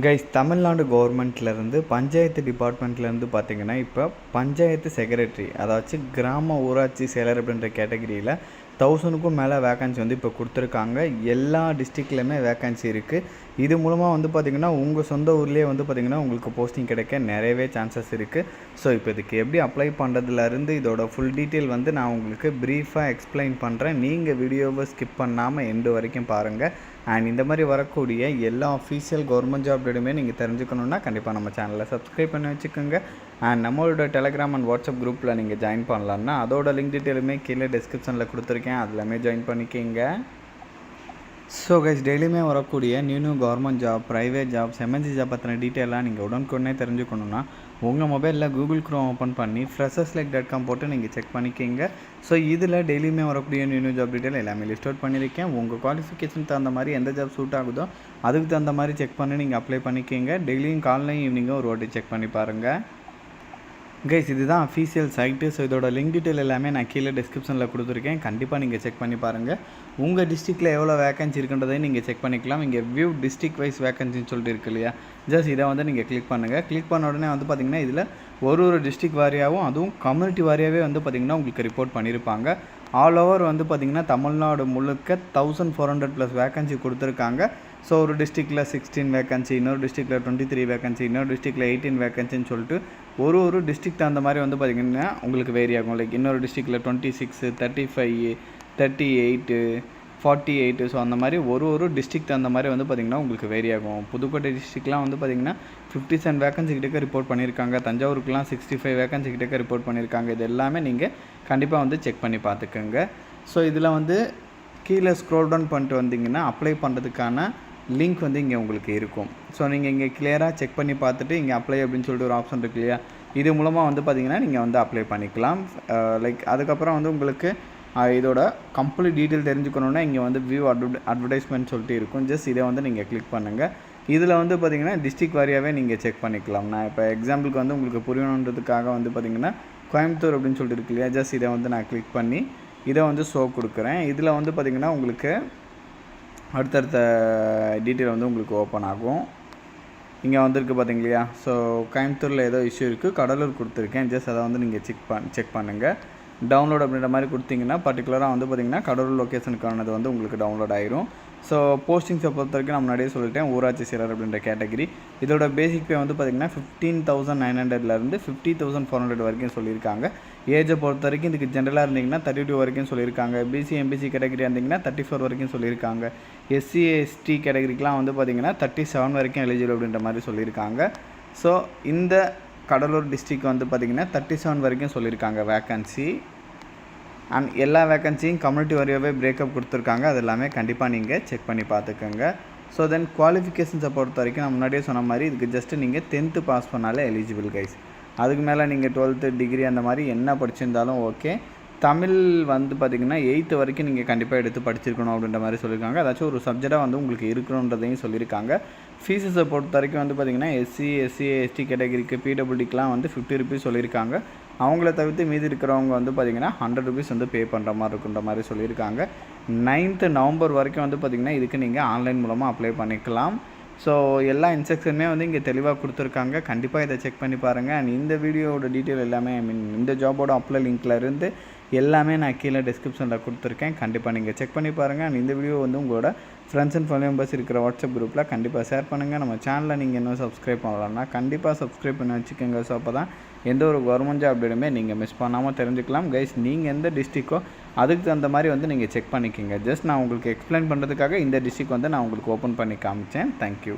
Guys Tamil Nadu கவர்மெண்ட்லேருந்து பஞ்சாயத்து டிபார்ட்மெண்ட்லேருந்து பார்த்திங்கன்னா இப்போ பஞ்சாயத்து செக்ரட்டரி அதாச்சும் கிராம ஊராட்சி செயலர் அப்படின்ற கேட்டகரியில் தௌசண்ட்க்கும் மேலே வேக்கன்சி வந்து இப்போ கொடுத்துருக்காங்க. எல்லா டிஸ்ட்ரிக்ட்லையுமே வேக்கன்சி இருக்குது இது மூலமாக வந்து பார்த்திங்கன்னா உங்கள் சொந்த ஊர்லேயே வந்து பார்த்திங்கன்னா உங்களுக்கு போஸ்டிங் கிடைக்க நிறையவே சான்சஸ் இருக்குது ஸோ இப்போ இதுக்கு எப்படி அப்ளை பண்ணுறதுலேருந்து இதோட ஃபுல் டீட்டெயில் வந்து நான் உங்களுக்கு ப்ரீஃபாக எக்ஸ்பிளைன் பண்ணுறேன் நீங்கள் வீடியோவை ஸ்கிப் பண்ணாமல் எண்டு வரைக்கும் பாருங்கள் அண்ட் இந்த மாதிரி வரக்கூடிய எல்லா அஃபீஷியல் கவர்மெண்ட் ஜாப் டேட்டுமே நீங்கள் தெரிஞ்சுக்கணுன்னா கண்டிப்பாக நம்ம சேனலை சப்ஸ்கிரைப் பண்ணி வச்சுக்கோங்க. அண்ட் நம்மளோட டெலகிராம் அண்ட் வாட்ஸ்அப் குரூப்பில் நீங்கள் ஜாயின் பண்ணலான்னா அதோட லிங்க் டீட்டெயிலுமே கீழே டிஸ்கிரிப்ஷனில் கொடுத்துருக்கேன். அதுலேயுமே ஜாயின் பண்ணிக்கிங்க. ஸோ கைஸ் டெய்லியுமே வரக்கூடிய new new government job private jobs MNC job பற்றின டீட்டெயிலாக நீங்கள் உடனுக்குடனே தெரிஞ்சுக்கணுன்னா உங்கள் மொபைலில் கூகுள் க்ரோம் ஓப்பன் பண்ணி ஃப்ரெஷர்ஸ் லைக் டாட் காம் போட்டு நீங்கள் செக் பண்ணிக்கிங்க. ஸோ இதில் டெய்லியுமே வரக்கூடிய நியூ நியூ ஜாப் டீட்டெயில் எல்லாமே லிஸ்ட் அவுட் பண்ணியிருக்கேன். உங்கள் குவாலிஃபிகேஷன் தகுந்த மாதிரி எந்த ஜாப் சூட் ஆகுதோ அதுக்கு தகுந்த மாதிரி செக் பண்ணி நீங்கள் அப்ளை பண்ணிக்கிங்க. டெய்லியும் காலைலையும் ஈவினிங்கும் ஒரு வாட்டி செக் பண்ணி பாருங்கள் கைஸ் இதுதான் அஃபீஷியல் சைட்டு ஸோ இதோட லிங்க் டீட்டெயில் எல்லாமே நான் கீழே டிஸ்கிரிப்ஷனில் கொடுத்துருக்கேன். கண்டிப்பாக நீங்கள் செக் பண்ணி பாருங்கள் உங்கள் டிஸ்ட்ரிக்டில் எவ்வளோ வேகன்சி இருக்குன்றதையும் நீங்கள் செக் பண்ணிக்கலாம். இங்கே வியூ டிஸ்ட்ரிக் வைஸ் வேகன்சின்னு சொல்லிட்டு இருக்கு இல்லையா? ஜஸ்ட் இதை வந்து நீங்கள் கிளிக் பண்ணுங்கள் கிளிக் பண்ண உடனே வந்து பார்த்திங்கன்னா இதில் ஒரு ஒரு டிஸ்ட்ரிக் வாரியாகவும் அதுவும் கம்யூனிட்டி வாரியாகவே வந்து பார்த்திங்கன்னா உங்களுக்கு ரிப்போர்ட் பண்ணியிருப்பாங்க ஆல் ஓவர் வந்து பார்த்திங்கன்னா தமிழ்நாடு முழுக்க thousand four hundred plus vacancy கொடுத்துருக்காங்க. ஸோ ஒரு டிஸ்ட்ரிக்டில் சிக்ஸ்டீன் வேகன்சி இன்னொரு டிஸ்ட்ரிக்டில் டுவெண்ட்டி த்ரீ வேகன்சி இன்னொரு டிஸ்ட்ரிக்டில் எயிட்டீன் வேகன்சின்னு சொல்லிட்டு ஒரு ஒரு டிஸ்ட்ரிக்ட் அந்த மாதிரி வந்து பார்த்திங்கன்னா உங்களுக்கு வேரி ஆகும். லைக் இன்னொரு டிஸ்ட்ரிக்டில் twenty six thirty five thirty eight forty eight so அந்த மாதிரி ஒரு ஒரு டிஸ்ட்ரிக்ட் அந்த மாதிரி வந்து பார்த்திங்கன்னா உங்களுக்கு வேரி ஆகும். புதுக்கோட்டை டிஸ்ட்ரிக்ட்லாம் வந்து பார்த்திங்கன்னா ஃபிஃப்டி செவன் வேகன்சி கிட்டக்க ரிப்போர்ட் பண்ணியிருக்காங்க தஞ்சாவூருக்குலாம் சிக்ஸ்டி ஃபைவ் வேகன்சி கிட்டக்க ரிப்போர்ட் பண்ணியிருக்காங்க இது எல்லாமே நீங்கள் கண்டிப்பாக வந்து செக் பண்ணி பார்த்துக்கோங்க ஸோ இதில் வந்து கீழே ஸ்க்ரோல் டவுன் பண்ணிட்டு வந்தீங்கன்னா அப்ளை பண்ணுறதுக்கான லிங்க் வந்து இங்கே உங்களுக்கு இருக்கும். ஸோ நீங்கள் இங்கே கிளியராக செக் பண்ணி பார்த்துட்டு இங்கே அப்ளை அப்படின்னு சொல்லிட்டு ஒரு ஆப்ஷன் இருக்கு இல்லையா? இது மூலமாக வந்து பார்த்தீங்கன்னா நீங்கள் வந்து அப்ளை பண்ணிக்கலாம். Uh, லைக் அதுக்கப்புறம் வந்து உங்களுக்கு uh, இதோட கம்ப்ளீட் டீட்டெயில் தெரிஞ்சுக்கணுன்னா இங்கே வந்து வியூ அட்வர்ட் அட்வர்டைஸ்மெண்ட் சொல்லிட்டு இருக்கும். ஜஸ்ட் இதை வந்து நீங்கள் கிளிக் பண்ணுங்கள் இதில் வந்து பார்த்திங்கன்னா டிஸ்ட்ரிக் வாரியாகவே நீங்கள் செக் பண்ணிக்கலாம். நான் இப்போ எக்ஸாம்பிளுக்கு வந்து உங்களுக்கு புரியணுன்றதுக்காக வந்து பார்த்திங்கன்னா கோயம்புத்தூர் அப்படின்னு சொல்லிட்டு இருக்கு இல்லையா? ஜஸ்ட் இதை வந்து நான் கிளிக் பண்ணி இதை வந்து ஷோ கொடுக்குறேன். இதில் வந்து பார்த்திங்கன்னா உங்களுக்கு அடுத்தடுத்த டீட்டெயில் வந்து உங்களுக்கு ஓப்பன் ஆகும். இங்கே வந்திருக்கு பார்த்தீங்க இல்லையா ஸோ கோயம்புத்தூரில் ஏதோ இஷ்யூ இருக்குது கடலூர் கொடுத்துருக்கேன். ஜஸ்ட் அதை வந்து நீங்கள் செக் பண் செக் பண்ணுங்கள் டவுன்லோட் அப்படின்ற மாதிரி கொடுத்தீங்கன்னா பர்டிகுலராக வந்து பார்த்திங்கன்னா கடலூர் லொக்கேஷனுக்கானது வந்து உங்களுக்கு டவுன்லோட் ஆயிரும். ஸோ போஸ்டிங்ஸை பொறுத்த வரைக்கும் நான் முன்னாடியே சொல்லிட்டேன் ஊராட்சி செயலர் அப்படின்ற கேட்டகரி இதோட பேசிக் பே வந்து பார்த்திங்கன்னா ஃபிஃப்டீன் தௌசண்ட் நைன் ஹண்ட்ரட்லேருந்து ஃபிஃப்டி தௌசண்ட் ஃபோர் ஹண்ட்ரட் வரைக்கும் சொல்லியிருக்காங்க. ஏஜை பொறுத்த வரைக்கும் இதுக்கு ஜென்ரலாக இருந்தீங்கன்னா தேர்ட்டி டூ வரைக்கும் சொல்லியிருக்காங்க. பிசி எம்பிசி கேட்டகரி இருந்தீங்கன்னா தேர்ட்டி ஃபோர் வரைக்கும் சொல்லியிருக்காங்க. எஸ்சி எஸ்டி கேட்டகரிக்கெலாம் வந்து பார்த்திங்கன்னா தேர்ட்டி செவன் வரைக்கும் எலிஜிபிள் அப்படின்ற மாதிரி சொல்லியிருக்காங்க. ஸோ இந்த கடலூர் டிஸ்ட்ரிக் வந்து பார்த்திங்கன்னா தேர்ட்டி செவன் வரைக்கும் சொல்லியிருக்காங்க வேக்கன்சி அண்ட் எல்லா வேக்கன்சியும் கம்யூனிட்டி வரையாகவே பிரேக்கப் கொடுத்துருக்காங்க. அது எல்லாமே கண்டிப்பாக நீங்கள் செக் பண்ணி பார்த்துக்கோங்க. ஸோ தென் குவாலிஃபிகேஷன்ஸை பொறுத்த வரைக்கும் நான் முன்னாடியே சொன்ன மாதிரி இதுக்கு ஜஸ்ட்டு நீங்கள் டென்த்து பாஸ் பண்ணாலே எலிஜிபிள் கைஸ் அதுக்கு மேலே நீங்கள் டுவெல்த்து டிகிரி அந்த மாதிரி என்ன படிச்சிருந்தாலும் ஓகே தமிழ் வந்து பார்த்திங்கன்னா எயித்து வரைக்கும் நீங்கள் கண்டிப்பாக எடுத்து படிச்சிருக்கணும் அப்படின்ற மாதிரி சொல்லியிருக்காங்க. ஏதாச்சும் ஒரு சப்ஜெக்டாக வந்து உங்களுக்கு இருக்கணுன்றதையும் சொல்லியிருக்காங்க. ஃபீஸஸை பொறுத்த வரைக்கும் வந்து பார்த்திங்கன்னா எஸ்சி எஸ்சி எஸ்டி கேட்டகரிக்கு பிடபிள்யூடிக்கெலாம் வந்து ஃபிஃப்டி ருபீஸ் சொல்லியிருக்காங்க. அவங்கள தவிர்த்து மீதி இருக்கிறவங்க வந்து பார்த்திங்கன்னா ஹண்ட்ரட் ருபீஸ் வந்து பே பண்ணுற மாதிரி இருக்குன்ற மாதிரி சொல்லியிருக்காங்க. நைன்த்து நவம்பர் வரைக்கும் வந்து பார்த்திங்கன்னா இதுக்கு நீங்கள் ஆன்லைன் மூலமாக அப்ளை பண்ணிக்கலாம். ஸோ எல்லா இன்ஸ்ட்ரக்ஷனுமே வந்து இங்கே தெளிவாக கொடுத்துருக்காங்க. கண்டிப்பாக இதை செக் பண்ணி பாருங்கள் அண்ட் இந்த வீடியோவோட டீட்டெயில் எல்லாமே ஐ மீன் இந்த ஜாபோட அப்ளை லிங்க்லேருந்து இருந்து எல்லாமே நான் கீழே டிஸ்கிரிப்ஷனில் கொடுத்துருக்கேன். கண்டிப்பாக நீங்கள் செக் பண்ணி பாருங்கள் அண்ட் இந்த வீடியோ வந்து உங்களோட ஃப்ரெண்ட்ஸ் அண்ட் ஃபேமிலி மெம்பர்ஸ் இருக்கிற வாட்ஸ்அப் குரூப்பில் கண்டிப்பாக ஷேர் பண்ணுங்கள் நம்ம சேனலில் நீங்கள் இன்னும் சப்ஸ்கிரைப் பண்ணலாம்னா கண்டிப்பாக சப்ஸ்கிரைப் பண்ணி வச்சுக்கோங்க. ஸோ அப்போ தான் எந்த ஒரு கவர்மெண்ட் ஜாப் அப்டேட்டுமே நீங்கள் மிஸ் பண்ணாமல் தெரிஞ்சுக்கலாம். கைஸ் நீங்கள் எந்த டிஸ்ட்ரிக்கோ அதுக்கு தகுந்த மாதிரி வந்து நீங்கள் செக் பண்ணிக்கோங்க. ஜஸ்ட் நான் உங்களுக்கு எக்ஸ்பிளைன் பண்ணுறதுக்காக இந்த டிஸ்ட்ரிக் வந்து நான் உங்களுக்கு ஓப்பன் பண்ணி காமிச்சேன். தேங்க்யூ